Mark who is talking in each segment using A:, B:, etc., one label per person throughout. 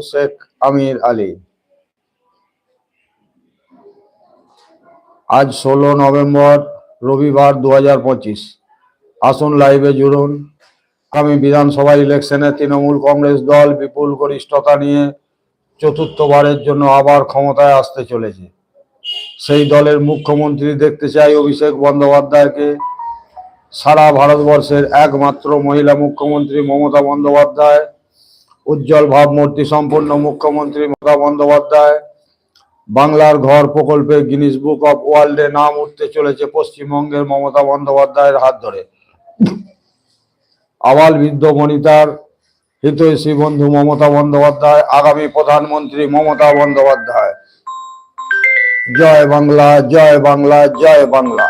A: শেখ, আমির আলী। আজ ষোলো নভেম্বর রবিবার দু হাজার পঁচিশ। আসুন লাইভে জুড়ুন। আগামী বিধানসভা ইলেকশনে তৃণমূল কংগ্রেস দল বিপুল গরিষ্ঠতা নিয়ে চতুর্থবারের জন্য আবার ক্ষমতায় আসতে চলেছে। সেই দলের মুখ্যমন্ত্রী দেখতে চাই অভিষেক বন্দ্যোপাধ্যায়কে। সারা ভারতবর্ষের একমাত্র মহিলা মুখ্যমন্ত্রী মমতা বন্দ্যোপাধ্যায়। উজ্জ্বল ভাবমূর্তি সম্পন্ন মুখ্যমন্ত্রী মমতা বন্দ্যোপাধ্যায়। বাংলার ঘর প্রকল্পে গিনিস বুক অফ ওয়ার্ল্ডে নাম উঠতে চলেছে পশ্চিমবঙ্গের মমতা বন্দ্যোপাধ্যায়ের হাত ধরে। আবাল বৃদ্ধ বনিতার হিতৈষী বন্ধু মমতা বন্দ্যোপাধ্যায়, আগামী প্রধানমন্ত্রী মমতা বন্দ্যোপাধ্যায়। জয় বাংলা জয় বাংলা জয় বাংলা।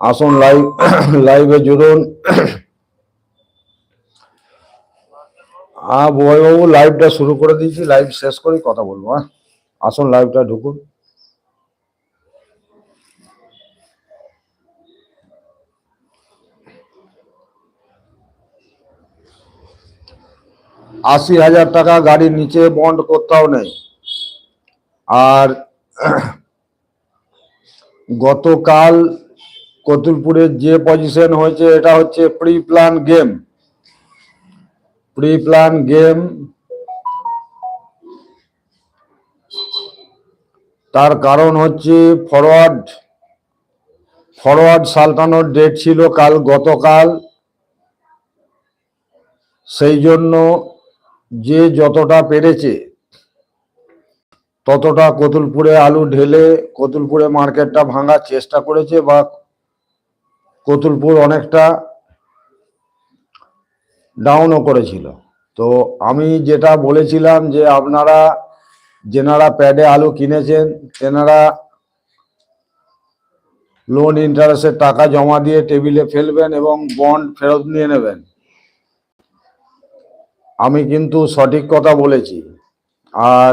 A: আসুন লাইভ লাইভে জুড়ুন। হ্যাঁ বয়বাবু লাইভটা শুরু করে দিয়েছি লাইভ শেষ করেই কথা বলব হ্যাঁ? আসুন লাইভটা ঢুকুন। আশি হাজার টাকা গাড়ির নিচে বন্ড কোথাও নেই। আর গতকাল কতুলপুরের যে পজিশন হয়েছে, এটা হচ্ছে pre plan game pre plan game তার কারণ হচ্ছে ফরওয়ার্ড ফরওয়ার্ড সালটানোর ডেট ছিল কাল গতকাল। সেই জন্য যে যতটা পেরেছে, ততটা কতুলপুরে আলু ঢেলে কতুলপুরে মার্কেটটা ভাঙার চেষ্টা করেছে বা কতুলপুর অনেকটা ডাউনও করেছিল। তো আমি যেটা বলেছিলাম যে আপনারা যেনারা প্যাডে আলু কিনেছেন, তেনারা লোন ইন্টারেস্টের টাকা জমা দিয়ে টেবিলে ফেলবেন এবং বন্ড ফেরত নিয়ে নেবেন। আমি কিন্তু সঠিক কথা বলেছি। আর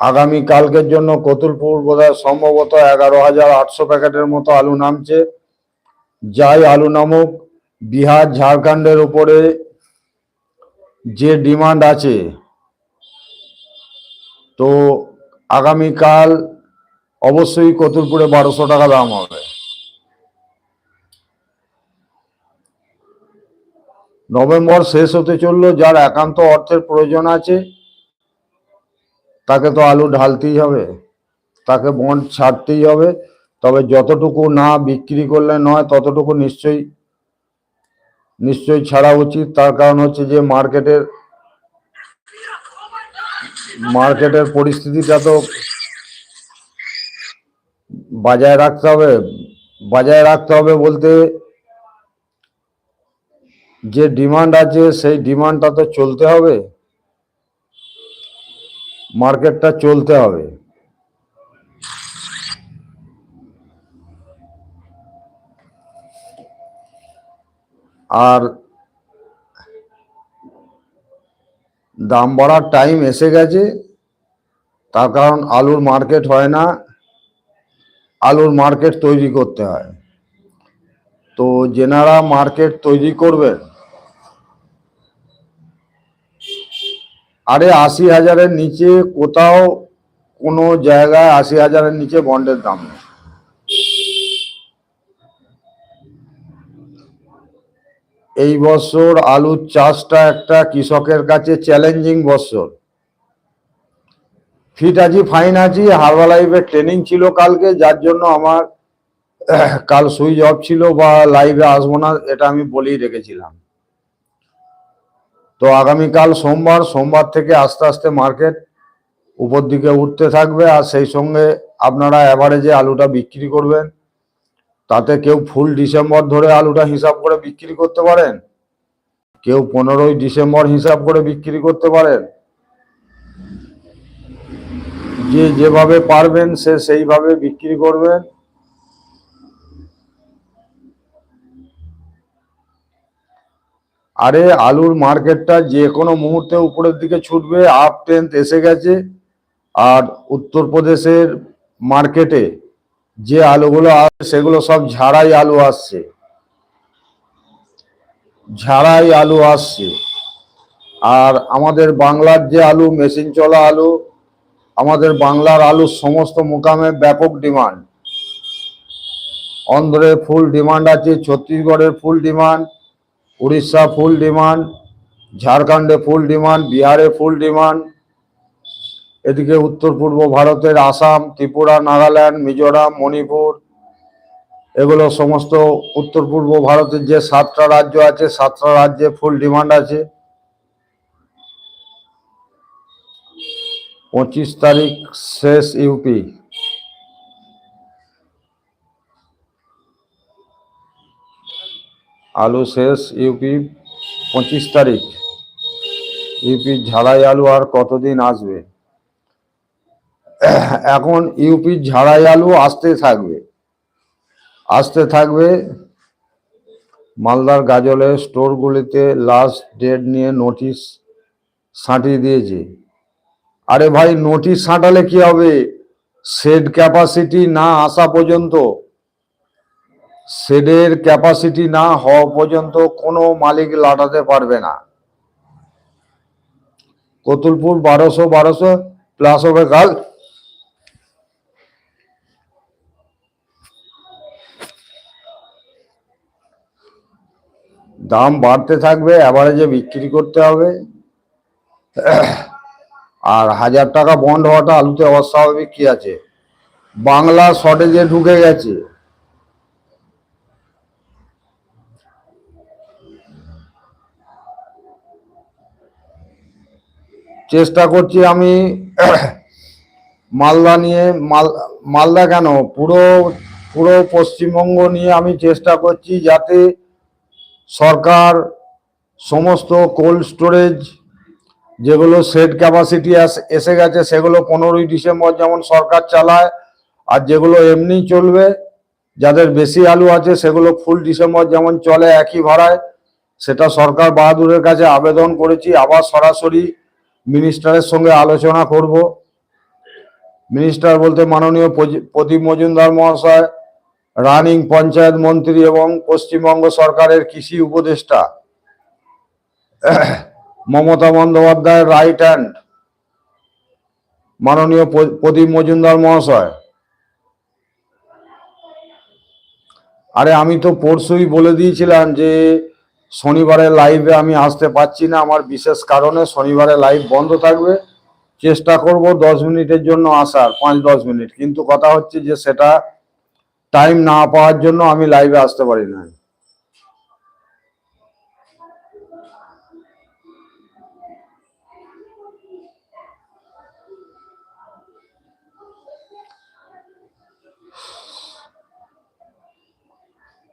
A: আগামী কালকের জন্য কতুলপুর বোধহয় সম্ভবত এগারো হাজার আটশো প্যাকেটের মতো আলু নামছে। যাই আলু নামুক বিহার ঝাড়খণ্ডের উপরে যে ডিমান্ড আছে, তো আগামীকাল অবশ্যই কতুলপুরে বারোশো টাকা দাম হবে। নভেম্বর শেষ হতে চলল, যার একান্ত অর্থের প্রয়োজন আছে, তাকে তো আলু ঢালতেই হবে, তাকে বন্ড ছাড়তেই হবে তবে যতটুকু না বিক্রি করলে নয়, ততটুকু নিশ্চয়ই নিশ্চয়ই ছাড়া উচিত। তার কারণ হচ্ছে যে মার্কেটের মার্কেটের পরিস্থিতিটা তো বাজায় রাখতে হবে, বজায় রাখতে হবে বলতে যে ডিমান্ড আছে সেই ডিমান্ডটা তো চলতে হবে, মার্কেটটা চলতে হবে। আর দাম বাড়ার টাইম এসে গেছে। তার কারণ আলুর মার্কেট হয় না। আলুর মার্কেট তৈরি করতে হয়। তো যেনারা মার্কেট তৈরি করবেন আরে আশি হাজারের নিচে কোথাও কোনো জায়গায় আশি হাজারের নিচে বন্ডের দাম নেই। এই বছর আলুর চাষটা একটা কৃষকের কাছে চ্যালেঞ্জিং বছর। ফিট আছি ফাইন আছি হারবা লাইফের ট্রেনিং ছিল কালকে, যার জন্য আমার কাল সুইচ অফ ছিল বা লাইভে আসব না, এটা আমি বলেই রেখেছিলাম। তো আগামীকাল সোমবার সোমবার থেকে আস্তে আস্তে মার্কেট উপর দিকে উঠতে থাকবে, আর সেই সঙ্গে আপনারা অ্যাভারেজে আলুটা বিক্রি করবেন। তাতে কেউ ফুল ডিসেম্বর ধরে আলুটা হিসাব করে বিক্রি করতে পারেন? কেউ পনেরোই ডিসেম্বর হিসাব করে বিক্রি করতে পারেন? যে যেভাবে পারবেন সে সেইভাবে বিক্রি করবেন। আরে, আলুর মার্কেটটা যে কোনো মুহূর্তে উপরের দিকে ছুটবে আপ টেন্থ এসে গেছে, আর উত্তরপ্রদেশের মার্কেটে যে আলুগুলো আসছে সেগুলো সব ঝাড়াই আলু আসছে। ঝাড়াই আলু আসছে। আর আমাদের বাংলার যে আলু, মেশিন চলা আলু, আমাদের বাংলার আলুর সমস্ত মোকামে ব্যাপক ডিমান্ড। অন্ধ্রে ফুল ডিমান্ড আছে ছত্তিশগড়ের full demand, Orissa full demand, ঝাড়খণ্ডে ফুল ডিমান্ড, বিহারে ফুল ডিমান্ড এদিকে উত্তর পূর্ব ভারতের আসাম, ত্রিপুরা, নাগাল্যান্ড, মিজোরাম, মণিপুর, এগুলো সমস্ত উত্তর পূর্ব ভারতের যে সাতটা রাজ্য আছে, সাতটা রাজ্যে ফুল ডিমান্ড আছে। পঁচিশ তারিখ শেষ ইউপি আলু শেষ ইউপি পঁচিশ তারিখ। ইউপি ঝাড়াই আলু আর কতদিন আসবে? এখন ইউপির ঝাড়াই আলু আসতে থাকবে। আসতে থাকবে মালদার গাজলের স্টোরগুলিতে লাস্ট ডেট নিয়ে নোটিশ সাঁটিয়ে দিয়েছে। আরে ভাই নোটিশ সাঁটালে কি হবে? শেড ক্যাপাসিটি না আসা পর্যন্ত শেডের ক্যাপাসিটি না হওয়া পর্যন্ত কোনো মালিক লাটাতে পারবে না। কতুলপুর বারোশো বারোশো প্লাস হবে কাল দাম বাড়তে থাকবে অ্যাভারেজে বিক্রি করতে হবে। আর হাজার টাকা বন্ড হওয়াটা আলুতে অস্বাভাবিক কি আছে? বাংলা শর্টেজে ঢুকে গেছে। চেষ্টা করছি আমি মালদা নিয়ে, মাল, মালদা কেন? পুরো পুরো পশ্চিমবঙ্গ নিয়ে আমি চেষ্টা করছি যাতে সরকার, সমস্ত কোল্ড স্টোরেজ যেগুলো সেট ক্যাপাসিটি এসে গেছে, সেগুলো পনেরোই ডিসেম্বর যেমন সরকার চালায়, আর যেগুলো এমনি চলবে, যাদের বেশি আলু আছে, সেগুলো ফুল ডিসেম্বর যেমন চলে একই ভাড়ায়, সেটা সরকার বাহাদুরের কাছে আবেদন করেছি, আবার সরাসরি মিনিস্টারের সঙ্গে আলোচনা করব। মিনিস্টার বলতে মাননীয় প্রদীপ মজুমদার মহাশয় রানিং পঞ্চায়েত মন্ত্রী এবং পশ্চিমবঙ্গ সরকারের কৃষি উপদেষ্টা, মমতা বন্দ্যোপাধ্যায়ের রাইট হ্যান্ড মাননীয় প্রদীপ মজুমদার মহাশয়। আরে আমি তো পরশুই বলে দিয়েছিলাম যে শনিবারের লাইভে আমি আসতে পারছি না, আমার বিশেষ কারণে শনিবারে লাইভ বন্ধ থাকবে। চেষ্টা করব দশ মিনিটের জন্য আসার, পাঁচ দশ মিনিট। কিন্তু কথা হচ্ছে যে সেটা টাইম না পাওয়ার জন্য আমি লাইভে আসতে পারি না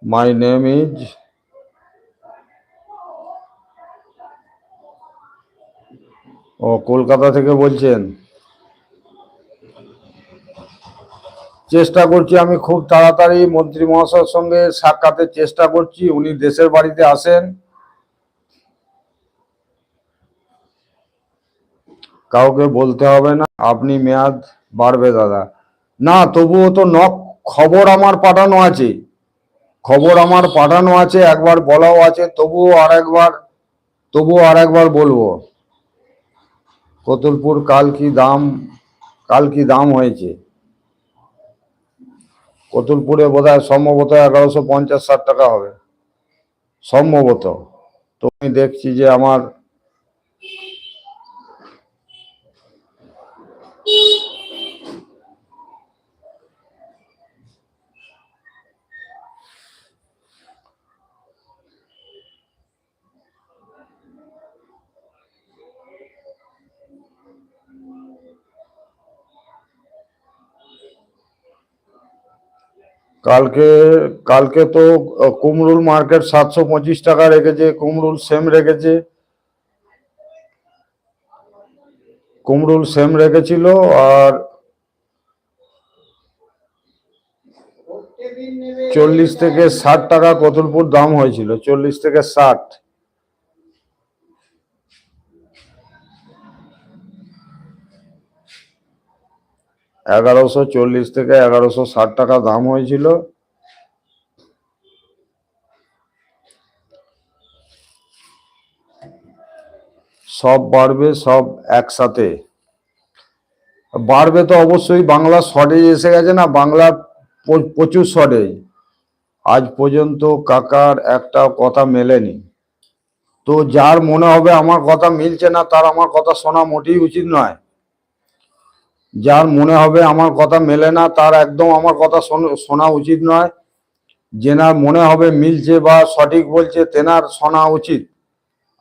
A: মাই নেম ইজ ও কলকাতা থেকে বলছেন? চেষ্টা করছি, আমি খুব তাড়াতাড়ি মন্ত্রী মহাশয়ের সঙ্গে সাক্ষাতের চেষ্টা করছি, উনি দেশের বাড়িতে আসেন। কাউকে বলতে হবে না, আপনি মেয়াদ বাড়বে দাদা। না, তবুও তো নক খবর আমার পাঠানো আছে। খবর আমার পাঠানো আছে, একবার বলাও আছে, তবুও আর একবার তবুও আর একবার বলব। কতুলপুর কাল কি দাম, কাল কি দাম হয়েছে? কতুলপুরে বোধ হয় সম্ভবত এগারোশো পঞ্চাশ ষাট টাকা হবে। সম্ভবত। তো আমি দেখছি যে আমার কালকে কালকে তো কুমরুল মার্কেট সাতশো পঁচিশ টাকা রেখেছে কুমরুল সেম রেখেছে। কুমরুল সেম রেখেছিল আর চল্লিশ থেকে ষাট টাকা কতুলপুর দাম হয়েছিল, চল্লিশ থেকে ষাট। এগারোশো চল্লিশ থেকে এগারোশো ষাট টাকা দাম হয়েছিল। সব বাড়বে, সব একসাথে। বাড়বে তো অবশ্যই, বাংলা শর্টেজ এসে গেছে না, বাংলা প্রচুর শর্টেজ আজ পর্যন্ত কাকার একটা কথা মেলেনি। তো যার মনে হবে, আমার কথা মিলছে না, তার আমার কথা শোনা মোটেই উচিত নয়। যার মনে হবে আমার কথা মেলে না, তার একদম আমার কথা শোন- উচিত নয়। যেনার মনে হবে মিলছে বা সঠিক বলছে, তেনার শোনা উচিত।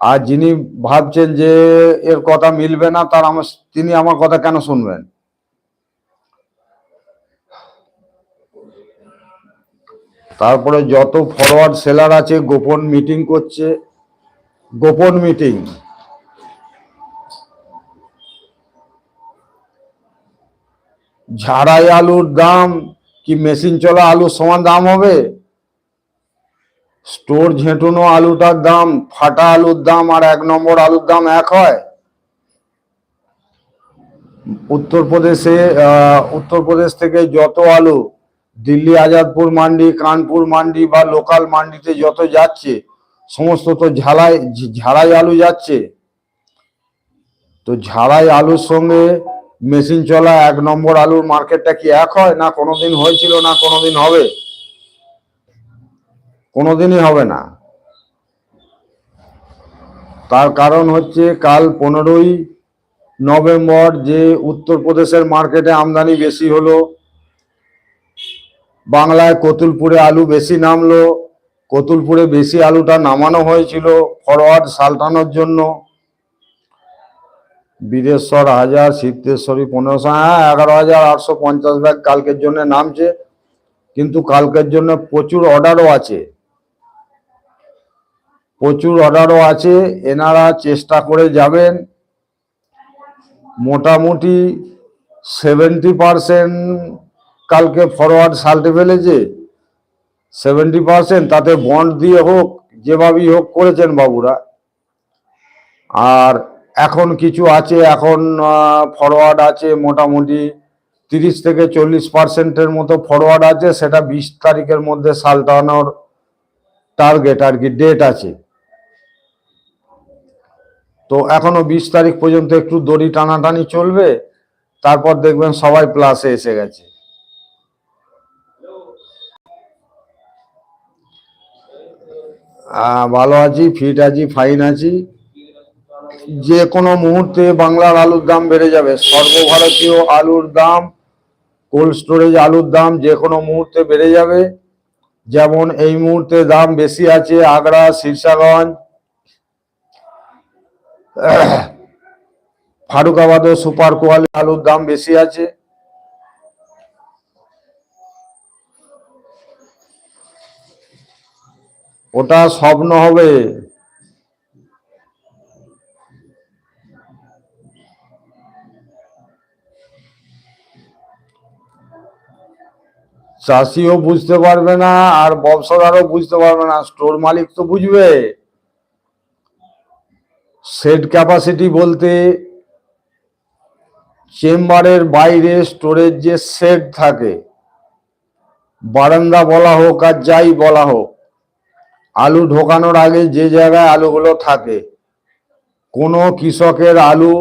A: আর যিনি ভাবছেন যে এর কথা মিলবে না, তার আমার, তিনি আমার কথা কেন শুনবেন? তারপরে যত ফরওয়ার্ড সেলার আছে, গোপন মিটিং করছে। গোপন মিটিং ঝাড়াই আলুর দাম কি মেশিন চলা আলুর সমান দাম হবে? স্টোর ঝেঁটুনো আলুটার দাম, ফাটা আলুর দাম আর এক নম্বর আলুর দাম এক হয়। উত্তরপ্রদেশে উত্তরপ্রদেশ থেকে যত আলু, দিল্লি, আজাদপুর মান্ডি, কানপুর মান্ডি বা লোকাল মান্ডিতে যত যাচ্ছে, সমস্ত তো ঝালাই, ঝাড়াই আলু যাচ্ছে। তো ঝাড়াই আলুর সঙ্গে মেশিন চলা এক নম্বর আলুর মার্কেটটা কি এক হয় না কোনোদিন হয়েছিল না কোনোদিন হবে? কোনোদিনই হবে না। তার কারণ হচ্ছে কাল পনেরোই নভেম্বর যে উত্তরপ্রদেশের মার্কেটে আমদানি বেশি হলো, বাংলায় কতুলপুরে আলু বেশি নামলো, কতুলপুরে বেশি আলুটা নামানো হয়েছিল ফরওয়ার্ড সালটানোর জন্য। বিদেশ্বর হাজার, সিদ্ধেশ্বরী পনেরোশো হ্যাঁ এগারো হাজার আটশো পঞ্চাশ ব্যাগ কালকের জন্য নামছে। কিন্তু কালকের জন্য প্রচুর অর্ডারও আছে। প্রচুর অর্ডারও আছে, এনারা চেষ্টা করে যাবেন। মোটামুটি সেভেন্টি পারসেন্ট কালকে ফরওয়ার্ড সাল্টে ফেলেছে। সেভেন্টি পারসেন্ট, তাতে বন্ড দিয়ে হোক, যেভাবেই হোক করেছেন বাবুরা। আর এখন কিছু আছে, এখন ফরওয়ার্ড আছে মোটামুটি তিরিশ থেকে চল্লিশ পার্সেন্টের মতো ফরওয়ার্ড আছে, সেটা বিশ তারিখের মধ্যে সালটানোর টার্গেট আর কি ডেট আছে। তো এখনও বিশ তারিখ পর্যন্ত একটু দড়ি টানাটানি চলবে, তারপর দেখবেন সবাই প্লাসে এসে গেছে। ভালো আছি ফিট আছি ফাইন আছি। যে কোনো মুহূর্তে বাংলার আলুর দাম বেড়ে যাবে। সর্বভারতীয় আলুর দাম, কোল্ড স্টোরেজ আলুর দাম যে কোনো মুহূর্তে বেড়ে যাবে। যেমন এই মুহূর্তে দাম বেশি আছে আগ্রা শীর্ষাগঞ্জ ফারুকাবাদ সুপার কোয়ালিটি আলুর দাম বেশি আছে। ওটা স্বপ্ন হবে। চাষিও বুঝতে পারবে না, আর ব্যবসাদারও বুঝতে পারবে না, স্টোর মালিক তো বুঝবে। সেট ক্যাপাসিটি বলতে চেম্বারের বাইরে স্টোরের যে সেট থাকে, বারান্দা বলা হোক আর যাই বলা হোক, আলু ঢোকানোর আগে যে জায়গায় আলুগুলো থাকে, কোনো কৃষকের আলু,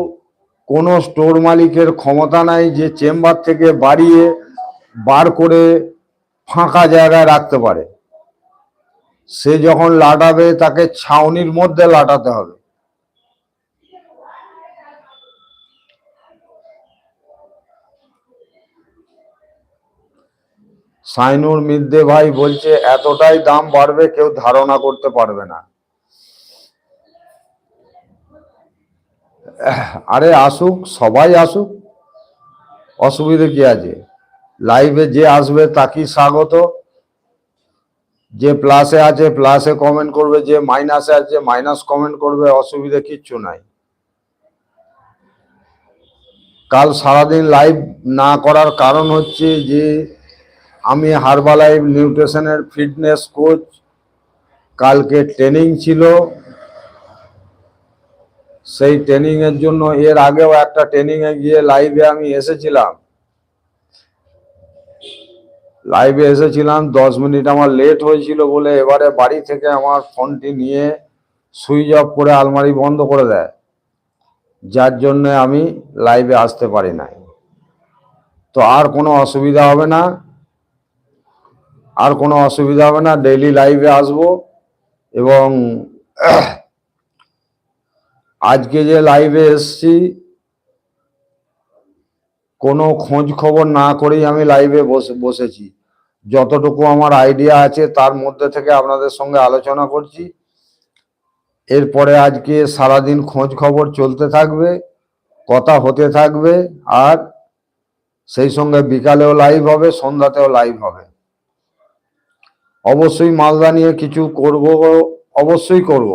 A: কোনো স্টোর মালিকের ক্ষমতা নাই যে চেম্বার থেকে বাড়িয়ে বার করে ফাঁকা জায়গায় রাখতে পারে। সে যখন লাটাবে, তাকে ছাউনির মধ্যে লাটাতে হবে। সাইনুর মিদ্দে ভাই বলছে, এতটাই দাম বাড়বে, কেউ ধারণা করতে পারবে না। আরে আসুক, সবাই আসুক, অসুবিধে কি আছে? লাইভে যে আসবে তাকেই স্বাগত। যে প্লাসে আছে প্লাসে কমেন্ট করবে, যে মাইনাসে আছে মাইনাস কমেন্ট করবে, অসুবিধে কিচ্ছু নাই। কাল সারাদিন লাইভ না করার কারণ হচ্ছে যে, আমি হারবালাইভ নিউট্রিশনের ফিটনেস কোচ কালকে ট্রেনিং ছিল। সেই ট্রেনিংয়ের জন্য এর আগেও একটা ট্রেনিংয়ে গিয়ে লাইভে আমি এসেছিলাম। লাইভে এসেছিলাম, দশ মিনিট আমার লেট হয়েছিল বলে এবারে বাড়ি থেকে আমার ফোনটি নিয়ে সুইচ অফ করে আলমারি বন্ধ করে দেয়। যার জন্য আমি লাইভে আসতে পারি নাই। তো আর কোনো অসুবিধা হবে না। আর কোনো অসুবিধা হবে না ডেইলি লাইভে আসব এবং আজকে যে লাইভে এসছি, কোনো খোঁজ খবর না করেই আমি লাইভে বসে, বসেছি। যতটুকু আমার আইডিয়া আছে, তার মধ্যে থেকে আপনাদের সঙ্গে আলোচনা করছি। এরপরে আজকে সারাদিন খোঁজ খবর চলতে থাকবে, কথা হতে থাকবে, আর সেই সঙ্গে বিকালেও লাইভ হবে, সন্ধ্যাতেও লাইভ হবে। অবশ্যই মালদা নিয়ে কিছু করব, অবশ্যই করব।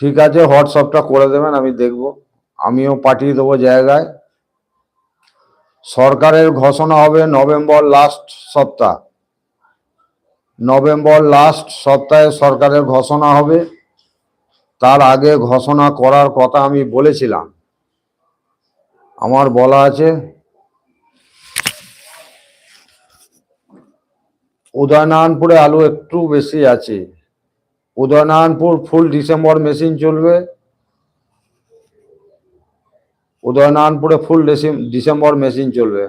A: ঠিক আছে, হোয়াটসঅ্যাপটা করে দেবেন, আমি দেখব। আমিও পাঠিয়ে দেবো জায়গায়। সরকারের ঘোষণা হবে নভেম্বর লাস্ট সপ্তাহ। নভেম্বর লাস্ট সপ্তাহে সরকারের ঘোষণা হবে। তার আগে ঘোষণা করার কথা আমি বলেছিলাম। আমার বলা আছে, উদয়নারায়ণপুরে আলু একটু বেশি আছে। উদয়নারায়ণপুর ফুল ডিসেম্বর মেশিন চলবে। উদয়নারায়ণপুরে ফুল ডিসেম্বর মেশিন চলবে।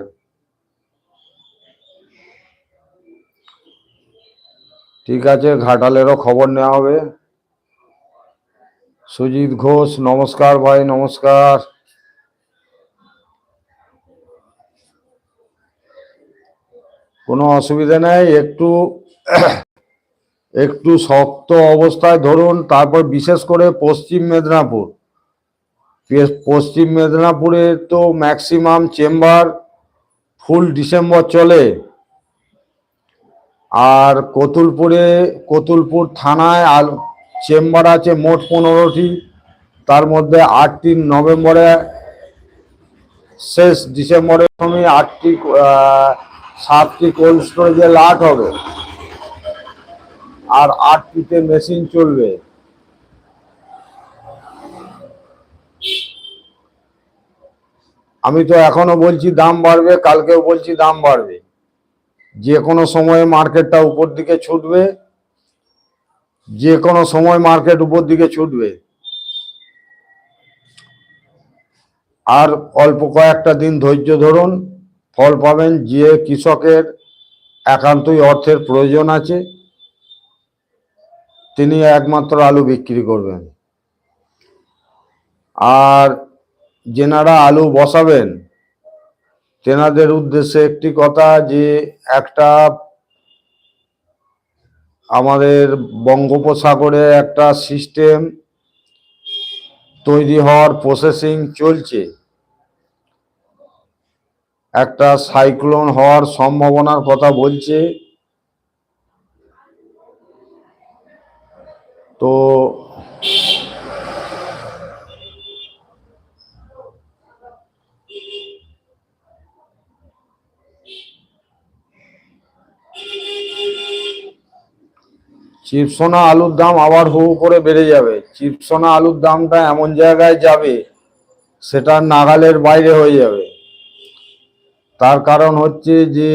A: ঠিক আছে, ঘাটালেরও খবর নেওয়া হবে। সুজিত ঘোষ, নমস্কার ভাই, নমস্কার। কোনো অসুবিধা নেই, একটু একটু শক্ত অবস্থায় ধরুন, তারপর বিশেষ করে পশ্চিম মেদিনীপুর। পশ্চিম মেদিনীপুরে তো ম্যাক্সিমাম চেম্বার ফুল ডিসেম্বর চলে। আর কতুলপুরে, কতুলপুর থানায় আল চেম্বার আছে মোট পনেরোটি। তার মধ্যে আটটি নভেম্বরে, শেষ ডিসেম্বরের সময় আটটি সাতটি কোল্ড স্টোরেজে লাট হবে। আর আটটিতে মেশিন চলবে। আমি তো এখনও বলছি দাম বাড়বে, কালকেও বলছি দাম বাড়বে। যে কোনো সময়ে মার্কেটটা উপর দিকে ছুটবে, যে কোনো সময় মার্কেট উপর দিকে ছুটবে। আর অল্প কয়েকটা দিন ধৈর্য ধরুন, ফল পাবেন যে কৃষকের একান্তই অর্থের প্রয়োজন আছে, তিনি একমাত্র আলু বিক্রি করবেন। আর যেনারা আলু বসাবেন, তেনাদের উদ্দেশ্যে একটি কথা যে একটা আমাদের বঙ্গোপসাগরে একটা সিস্টেম তৈরি হওয়ার প্রসেসিং চলছে। একটা সাইক্লোন হওয়ার সম্ভাবনার কথা বলছে। তো চিপসোনা আলুর দাম আবার হু করে বেড়ে যাবে। চিপসোনা আলুর দামটা এমন জায়গায় যাবে, সেটা নাগালের বাইরে হয়ে যাবে। তার কারণ হচ্ছে যে,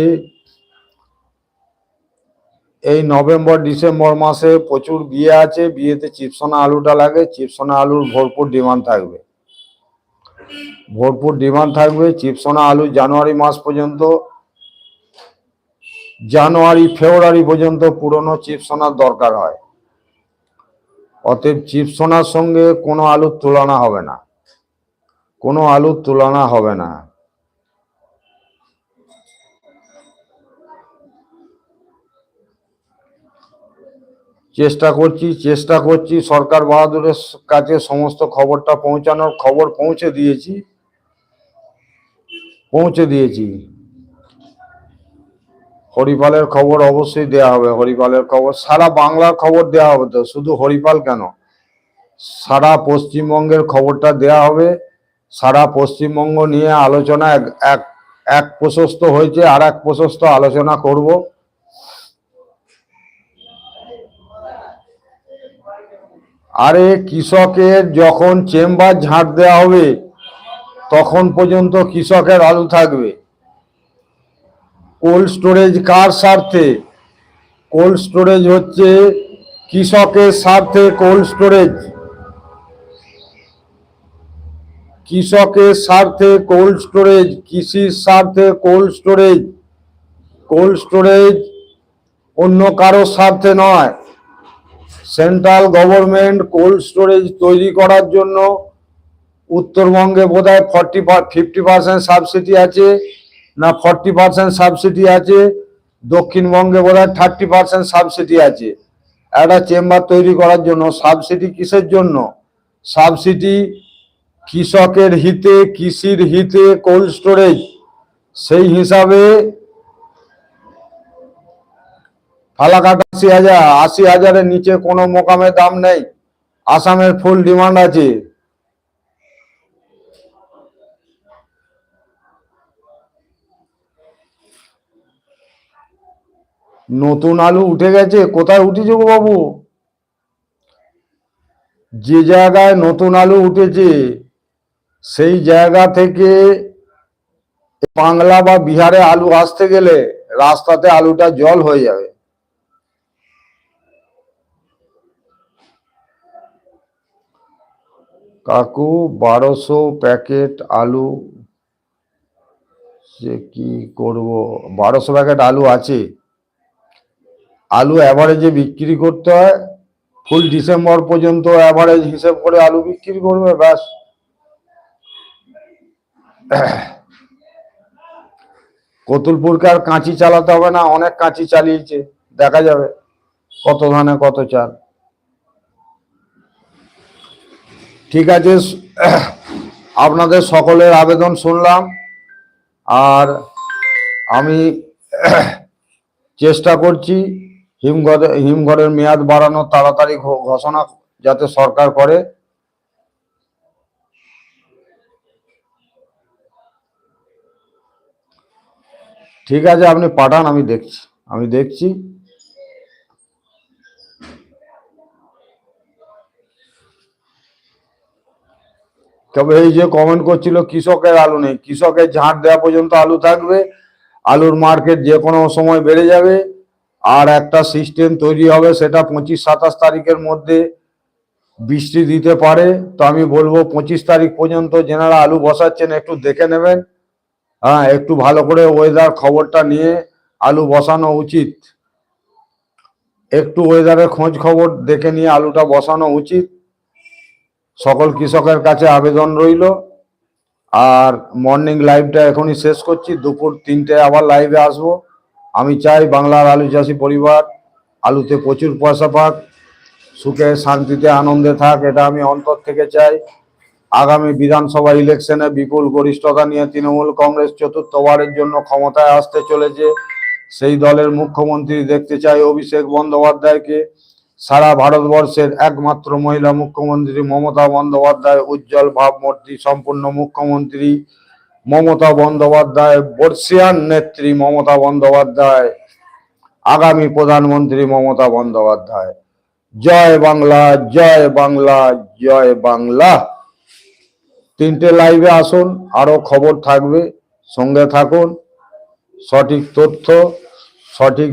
A: এই নভেম্বর, ডিসেম্বর মাসে প্রচুর বিয়ে আছে, বিয়েতে চিপসোনা আলুটা লাগে, চিপসোনা আলুর ভরপুর ডিমান্ড থাকবে। ভরপুর ডিমান্ড থাকবে চিপসোনা আলু জানুয়ারি মাস পর্যন্ত। জানুয়ারি, ফেব্রুয়ারি পর্যন্ত পুরনো চিপসোনার দরকার হয়। অতএব চিপসোনার সঙ্গে কোনো আলুর তুলনা হবে না। কোনো আলুর তুলনা হবে না। চেষ্টা করছি চেষ্টা করছি, সরকার বাহাদুরের কাছে সমস্ত খবরটা পৌঁছানোর খবর পৌঁছে দিয়েছি। পৌঁছে দিয়েছি। হরিপালের খবর অবশ্যই দেয়া হবে, হরিপালের খবর, সারা বাংলার খবর দেয়া হবে তো, শুধু হরিপাল কেন? সারা পশ্চিমবঙ্গের খবরটা দেয়া হবে, সারা পশ্চিমবঙ্গ নিয়ে আলোচনা এক এক প্রশস্ত হয়েছে, আর এক প্রশস্ত আলোচনা করব। আরে কৃষকের যখন চেম্বার ঝাঁট দেওয়া হবে, তখন পর্যন্ত কৃষকের আলু থাকবে। কোল্ড স্টোরেজ কার স্বার্থে? কোল্ড স্টোরেজ হচ্ছে কৃষকের স্বার্থে কোল্ড স্টোরেজ। কৃষকের স্বার্থে কোল্ড স্টোরেজ, কৃষির স্বার্থে কোল্ড স্টোরেজ। কোল্ড স্টোরেজ অন্য কারও স্বার্থে নয়। সেন্ট্রাল গভর্নমেন্ট কোল্ড স্টোরেজ তৈরি করার জন্য উত্তরবঙ্গে বোধহয় ফর্টি ফিফটি পার্সেন্ট সাবসিডি আছে। না ফর্টি পার্সেন্ট সাবসিডি আছে, দক্ষিণবঙ্গে বোধহয় থার্টি পার্সেন্ট সাবসিডি আছে। একটা চেম্বার তৈরি করার জন্য সাবসিডি কিসের জন্য? সাবসিডি কৃষকের হিতে, কৃষির হিতে কোল্ড স্টোরেজ সেই হিসাবে ফালাকাটা আশি হাজার, আশি হাজারের নিচে কোনো মোকামের দাম নেই। আসামের ফুল ডিমান্ড আছে। নতুন আলু উঠে গেছে, কোথায় উঠেছে গো বাবু? যে জায়গায় নতুন আলু উঠেছে, সেই জায়গা থেকে বাংলা বা বিহারে আলু আসতে গেলে রাস্তাতে আলুটা জল হয়ে যাবে। কাকু, বারোশো প্যাকেট আলু, সে কি করব? বারোশো প্যাকেট আলু আছে। আলু অ্যাভারেজে বিক্রি করতে হয়। ফুল ডিসেম্বর পর্যন্ত অ্যাভারেজ হিসেব করে আলু বিক্রি করবে, ব্যাস। কতুলপুরকে আর কাঁচি চালাতে হবে না, অনেক কাঁচি চালিয়েছে, দেখা যাবে কত ধানে কত চাল। ঠিক আছে, আপনাদের সকলের আবেদন শুনলাম, আর আমি চেষ্টা করছি হিমঘরে, হিমঘরের মেয়াদ বাড়ানোর তাড়াতাড়ি ঘোষণা যাতে সরকার করে। ঠিক আছে, আপনি পাঠান, আমি দেখছি আমি দেখছি। তবে এই যে কমেন্ট করছিল, কৃষকের আলু নেই। কৃষকের ঝাঁট দেওয়া পর্যন্ত আলু থাকবে। আলুর মার্কেট যে কোনো সময় বেড়ে যাবে। আর একটা সিস্টেম তৈরি হবে, সেটা পঁচিশ সাতাশ তারিখের মধ্যে বৃষ্টি দিতে পারে। তো আমি বলব পঁচিশ তারিখ পর্যন্ত যেনারা আলু বসাচ্ছেন, একটু দেখে নেবেন। হ্যাঁ একটু ভালো করে ওয়েদার খবরটা নিয়ে আলু বসানো উচিত। একটু ওয়েদারের খোঁজ খবর দেখে নিয়ে আলুটা বসানো উচিত। সকল কৃষকের কাছে আবেদন রইল। আর মর্নিং লাইভটা এখনই শেষ করছি। দুপুর তিনটে আবার লাইভে আসব। আমি চাই বাংলার আলু চাষি পরিবার আলুতে প্রচুর পয়সা পাক, সুখে, শান্তিতে, আনন্দে থাক, এটা আমি অন্তর থেকে চাই। আগামী বিধানসভা ইলেকশনে বিপুল গরিষ্ঠতা নিয়ে তৃণমূল কংগ্রেস চতুর্থবারের জন্য ক্ষমতায় আসতে চলেছে। সেই দলের মুখ্যমন্ত্রী দেখতে চাই অভিষেক বন্দ্যোপাধ্যায়কে। সারা ভারতবর্ষের একমাত্র মহিলা মুখ্যমন্ত্রী মমতা বন্দ্যোপাধ্যায়, উজ্জ্বল ভাবমূর্তি, সম্পূর্ণ মুখ্যমন্ত্রী। মমতা বন্দ্যোপাধ্যায়, বর্ষিয়ান নেত্রী মমতা বন্দ্যোপাধ্যায়, আগামী প্রধানমন্ত্রী মমতা বন্দ্যোপাধ্যায়। জয় বাংলা জয় বাংলা জয় বাংলা। তিনটে লাইভে আসুন আরও খবর থাকবে, সঙ্গে থাকুন। সঠিক তথ্য, সঠিক